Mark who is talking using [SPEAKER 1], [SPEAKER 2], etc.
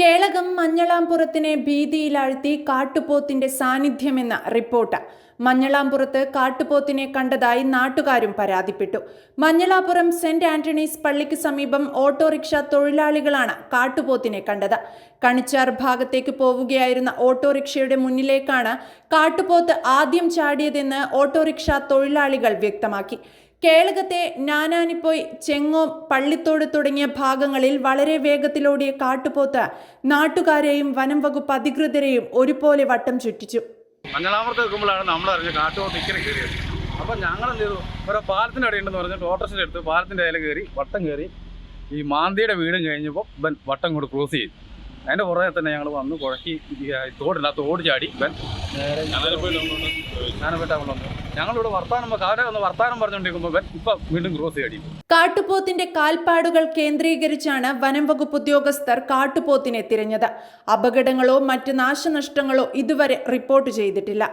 [SPEAKER 1] yeah Kelakam മഞ്ഞളാംപുറത്തിനെ ഭീതിയിലാഴ്ത്തി കാട്ടുപോത്തിന്റെ സാന്നിധ്യമെന്ന റിപ്പോർട്ട്. മഞ്ഞളാംപുറത്ത് കാട്ടുപോത്തിനെ കണ്ടതായി നാട്ടുകാരും പരാതിപ്പെട്ടു. മഞ്ഞളാപുരം സെന്റ് ആന്റണീസ് പള്ളിക്ക് സമീപം ഓട്ടോറിക്ഷ തൊഴിലാളികളാണ് കാട്ടുപോത്തിനെ കണ്ടത്. കണിച്ചാർ ഭാഗത്തേക്ക് പോവുകയായിരുന്ന ഓട്ടോറിക്ഷയുടെ മുന്നിലേക്കാണ് കാട്ടുപോത്ത് ആദ്യം ചാടിയതെന്ന് ഓട്ടോറിക്ഷ തൊഴിലാളികൾ വ്യക്തമാക്കി. കേളകത്തെ നാനാനിപ്പോയ് ചെങ്ങോം പള്ളിത്തോട് തുടങ്ങിയ ഭാഗങ്ങളിൽ വളരെ വേഗത്തിലോടിയ കാട്ടുപോത്ത് നാട്ടുകാരെയും വനം വകുപ്പ് അധികൃതരെയും ഒരുപോലെ വട്ടം ചുറ്റിച്ചു.
[SPEAKER 2] മഞ്ഞളാമർത്ത് വെക്കുമ്പോഴാണ് നമ്മൾ അറിഞ്ഞ കാട്ടുപോത്ത് ഇക്കരെ കയറിയത്. അപ്പം ഞങ്ങൾ എന്ത് ചെയ്തു? ഓരോ പാലത്തിന്റെ അടിയുണ്ടെന്ന് പറഞ്ഞിട്ട് ഓട്ടോറിക്ഷ എടുത്ത് പാലത്തിന്റെ ഇല കയറി വട്ടം കയറി ഈ മാന്തിയുടെ വീടും കഴിഞ്ഞപ്പോൾ ബൻ വട്ടം കൊണ്ട് ക്രോസ് ചെയ്തു. അതിന്റെ പുറകെ തന്നെ ഞങ്ങൾ വന്ന് കുഴക്കി തോടില്ല തോട് ചാടി ബൻ ഞാനപ്പെട്ട വന്നു ഞങ്ങളിവിടെ വർത്താനം അവരെ വർത്താനം പറഞ്ഞുകൊണ്ടിരിക്കുമ്പോൾ ഇപ്പൊ വീണ്ടും ക്രോസ് ചാടി
[SPEAKER 1] കാട്ടുപോത്തിന്റെ കാൽപ്പാടുകൾ കേന്ദ്രീകരിച്ചാണ് വനം വകുപ്പ് ഉദ്യോഗസ്ഥർ കാട്ടുപോത്തിനെ തിരഞ്ഞത്. അപകടങ്ങളോ മറ്റ് നാശനഷ്ടങ്ങളോ ഇതുവരെ റിപ്പോർട്ട് ചെയ്തിട്ടില്ല.